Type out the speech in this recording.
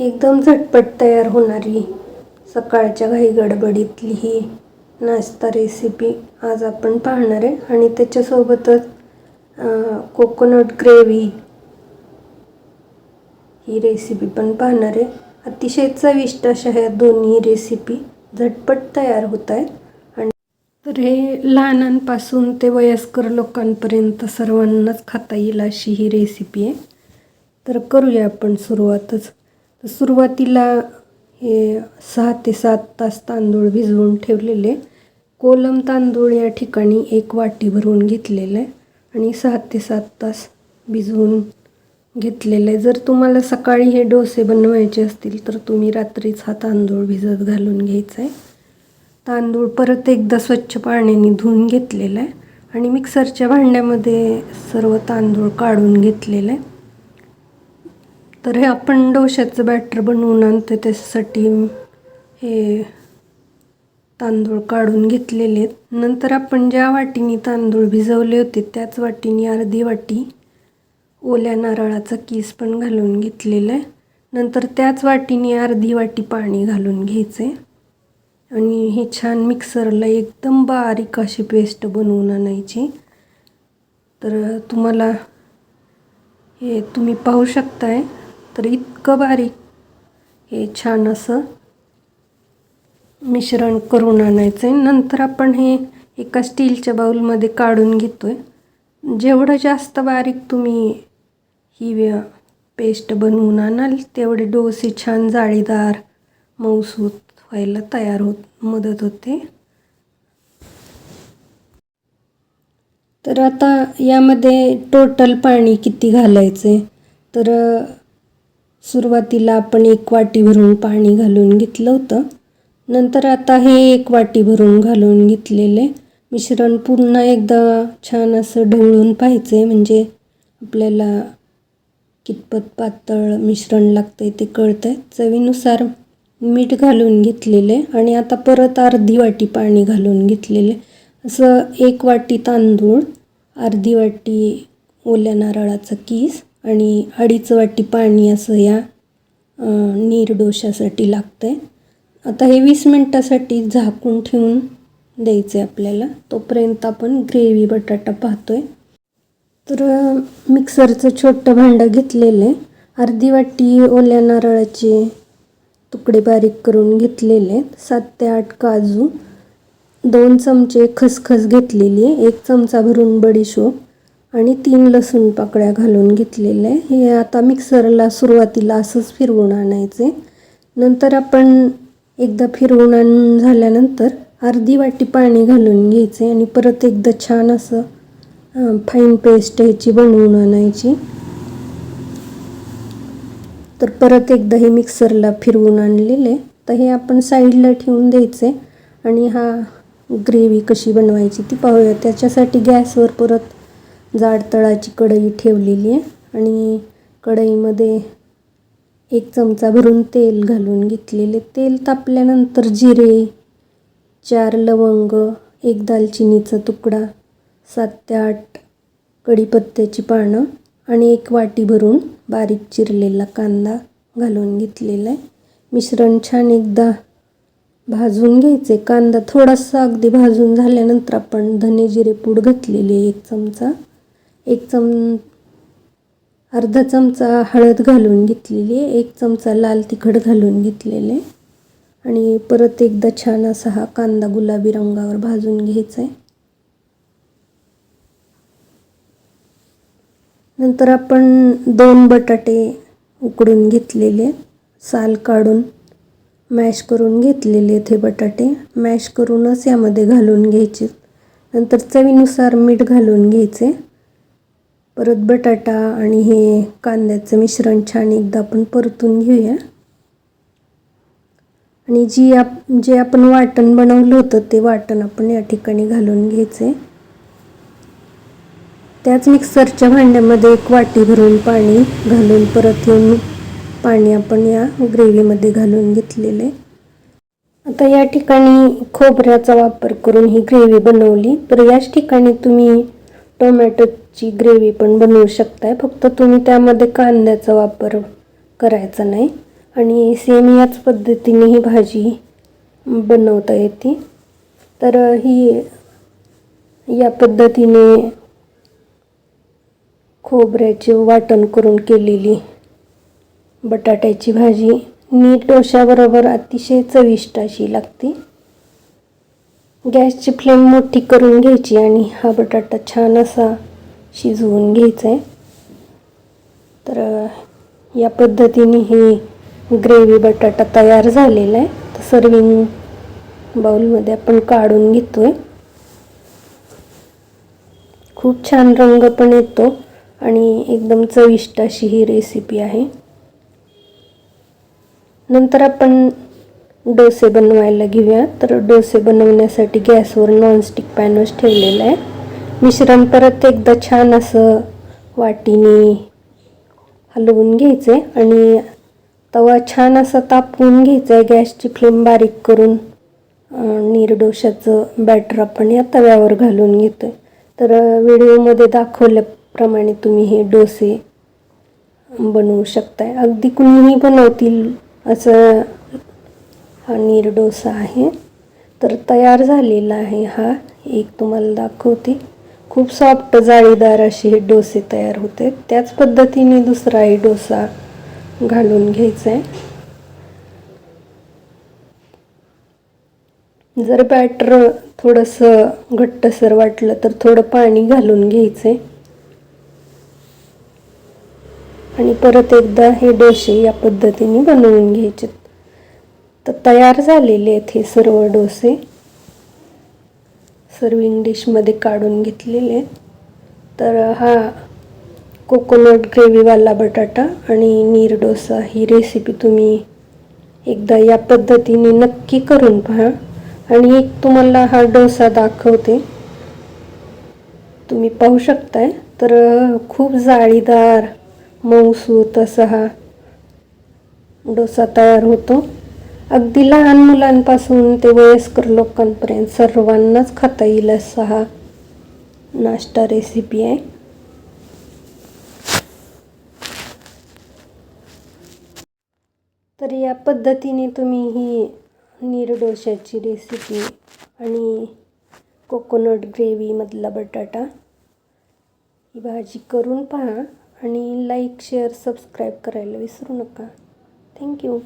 एकदम झटपट तयार होणारी सकाळच्या घाई गडबडीतली ही नाश्ता रेसिपी आज आपण पाहणार आहे आणि त्याच्यासोबतच कोकोनट ग्रेव्ही ही रेसिपी पण पाहणार आहे. अतिशय चविष्ट अशा ह्या दोन्ही रेसिपी झटपट तयार होत आहेत. आणि तर हे लहानांपासून ते वयस्कर लोकांपर्यंत सर्वांनाच खाता येईल अशी ही रेसिपी आहे. तर करूया आपण सुरुवातच. तर सुरुवातीला हे सहा ते सात तास तांदूळ भिजवून ठेवलेले. कोलम तांदूळ या ठिकाणी एक वाटी भरून घेतलेलं आहे आणि सहा ते सात तास भिजवून घेतलेलं. आहे जर तुम्हाला सकाळी हे डोसे बनवायचे असतील तर तुम्ही रात्रीच हा तांदूळ भिजत घालून घ्यायचा आहे तांदूळ परत एकदा स्वच्छ पाण्याने धुवून घेतलेला आहे आणि मिक्सरच्या भांड्यामध्ये सर्व तांदूळ काढून घेतलेलं. आहे तर हे आपण डोशाचं बॅटर बनवून आणतो त्याच्यासाठी. हे तांदूळ काढून घेतलेले आहेत. नंतर आपण ज्या वाटीने तांदूळ भिजवले होते त्याच वाटीने अर्धी वाटी ओल्या नारळाचा कीस पण घालून घेतलेला आहे. नंतर त्याच वाटीने अर्धी वाटी पाणी घालून घ्यायचं आहे आणि हे छान मिक्सरला एकदम बारीक अशी पेस्ट बनवून आणायची. तर तुम्हाला हे तुम्ही पाहू शकताय. तर इतकं बारीक हे छान असं मिश्रण करून आणायचं आहे नंतर आपण हे एका स्टीलच्या बाऊलमध्ये काढून घेतो आहे जेवढं जास्त बारीक तुम्ही ही व्य पेस्ट बनवून आणाल तेवढे डोसे छान जाळीदार मऊसूत व्हायला तयार होत मदत होते. तर आता यामध्ये टोटल पाणी किती घालायचे तर सुरुवातीला आपण एक वाटी भरून पाणी घालून घेतलं होतं. नंतर आता हे एक वाटी भरून घालून घेतलेले मिश्रण पुन्हा एकदा छान असं ढवळून पाहिजे आहे म्हणजे आपल्याला कितपत पातळ मिश्रण लागतं आहे ते कळतं आहे चवीनुसार मीठ घालून घेतलेले आणि आता परत अर्धी वाटी पाणी घालून घेतलेले. असं एक वाटी तांदूळ अर्धी वाटी ओल्या नारळाचा किस आणि अडीच वाटी पाणी असं या नीर डोशासाठी लागतं आहे आता हे वीस मिनटासाठी झाकून ठेवून द्यायचं आहे आपल्याला. तोपर्यंत आपण ग्रेव्ही बटाटा पाहतो आहे तर मिक्सरचं छोटं भांडं घेतलेलं आहे. अर्धी वाटी ओल्या नारळाचे तुकडे बारीक करून घेतलेले आहेत. सात ते आठ काजू दोन चमचे खसखस घेतलेली आहे. एक चमचा भरून बडीशोप आणि तीन लसूण पाकळ्या घालून घेतलेले. आहे हे आता मिक्सरला सुरुवातीला असंच फिरवून आणायचे. नंतर आपण एकदा फिरवून आणून झाल्यानंतर अर्धी वाटी पाणी घालून घ्यायचे आणि परत एकदा छान असं फाईन पेस्ट ह्याची बनवून आणायची. तर परत एकदा हे मिक्सरला फिरवून आणलेले. तर हे आपण साईडला ठेवून द्यायचे आणि हा ग्रेव्ही कशी बनवायची ती पाहूया. त्याच्यासाठी गॅसवर परत जाड तळाची कढई ठेवलेली आहे आणि कढईमध्ये एक चमचा भरून तेल घालून घेतलेले. तेल तापल्यानंतर जिरे चार लवंग एक दालचिनीचा तुकडा सात ते आठ कढीपत्त्याची पानं आणि एक वाटी भरून बारीक चिरलेला कांदा घालून घेतलेला आहे. मिश्रण छान एकदा भाजून घ्यायचे. कांदा थोडासा अगदी भाजून झाल्यानंतर आपण धने जिरे पूड घातलेले एक चमचा. एक चम अर्धा चमचा हळद घालून घेतलेली आहे एक चमचा लाल तिखट घालून घेतलेले आणि परत एकदा छान असा हा कांदा गुलाबी रंगावर भाजून घ्यायचा आहे. नंतर आपण दोन बटाटे उकडून घेतलेले साल काढून मॅश करून घेतलेले ते बटाटे. मॅश करूनच यामध्ये घालून घ्यायचे नंतर चवीनुसार मीठ घालून घ्यायचे परत बटाटा आणि हे कांद्याचं मिश्रण छान एकदा आपण परतून घेऊया. आणि जी आप जे आपण वाटण बनवलं होतं ते वाटण आपण या ठिकाणी घालून घ्यायचे. त्याच मिक्सरच्या भांड्यामध्ये एक वाटी भरून पाणी घालून परत येऊन पाणी आपण या ग्रेव्हीमध्ये घालून घेतलेले. आता या ठिकाणी खोबऱ्याचा वापर करून ही ग्रेव्ही बनवली. तर याच ठिकाणी तुम्ही टोमॅटो ची ग्रेव्ही पण बनवू शकताय. फक्त तुम्ही त्यामध्ये कांद्याचा वापर करायचा नाही. आणि सेम याच पद्धतीने ही भाजी बनवता येते. तर ही या पद्धतीने खोबऱ्याचे वाटण करून केलेली बटाट्याची भाजी नीट डोश्याबरोबर अतिशय चविष्ट अशी लागते. गॅसची फ्लेम मोठी करून घ्यायची आणि हा बटाटा छान असा शिजवून घ्यायचं आहे तर या पद्धतीने ही ग्रेव्ही बटाटा तयार झालेला आहे तर सर्विंग बाउलमध्ये आपण काढून घेतो आहे खूप छान रंग पण येतो आणि एकदम चविष्ट अशी ही रेसिपी आहे. नंतर आपण डोसे बनवायला घेऊया. तर डोसे बनवण्यासाठी गॅसवर नॉनस्टिक पॅनच ठेवलेला आहे. मिश्रण परत एकदा छान असं वाटीने हलवून घ्यायचे आणि तवा छान असा तापवून घ्यायचा आहे गॅसची फ्लेम बारीक करून अं, बॅटर आपण या तव्यावर घालून घेतो आहे तर व्हिडिओमध्ये दाखवल्याप्रमाणे तुम्ही हे डोसे बनवू शकताय. अगदी कुणीही बनवतील असं हा निरडोसा आहे. तर तयार झालेला आहे हा. एक तुम्हाला दाखवते. खूप सॉफ्ट जाळीदार अशी हे डोसे तयार होते. त्याच पद्धतीने दुसराही डोसा घालून घ्यायचा आहे जर बॅटर थोडंसं घट्टसर वाटलं तर थोडं पाणी घालून घ्यायचं आहे आणि परत एकदा हे डोसे या पद्धतीने बनवून घ्यायचे तर तयार झालेले आहेत हे सर्व डोसे. सर्विंग डिशमध्ये काढून घेतलेले. आहेत तर हा कोकोनट ग्रेव्हीवाला बटाटा आणि नीर डोसा ही रेसिपी तुम्ही एकदा या पद्धतीने नक्की करून पहा. आणि एक तुम्हाला हा डोसा दाखवते. तुम्ही पाहू शकताय. तर खूप जाळीदार मऊसूत असा हा डोसा तयार होतो. अगदी लहान मुलांपासून ते वयस्कर लोकांपर्यंत सर्वांनाच खाता येईल असा हा नाश्ता रेसिपी आहे. तर या पद्धतीने तुम्ही ही नीरडोशाची रेसिपी आणि कोकोनट ग्रेव्हीमधला बटाटा ही भाजी करून पहा आणि लाईक शेअर सबस्क्राईब करायला विसरू नका. थँक्यू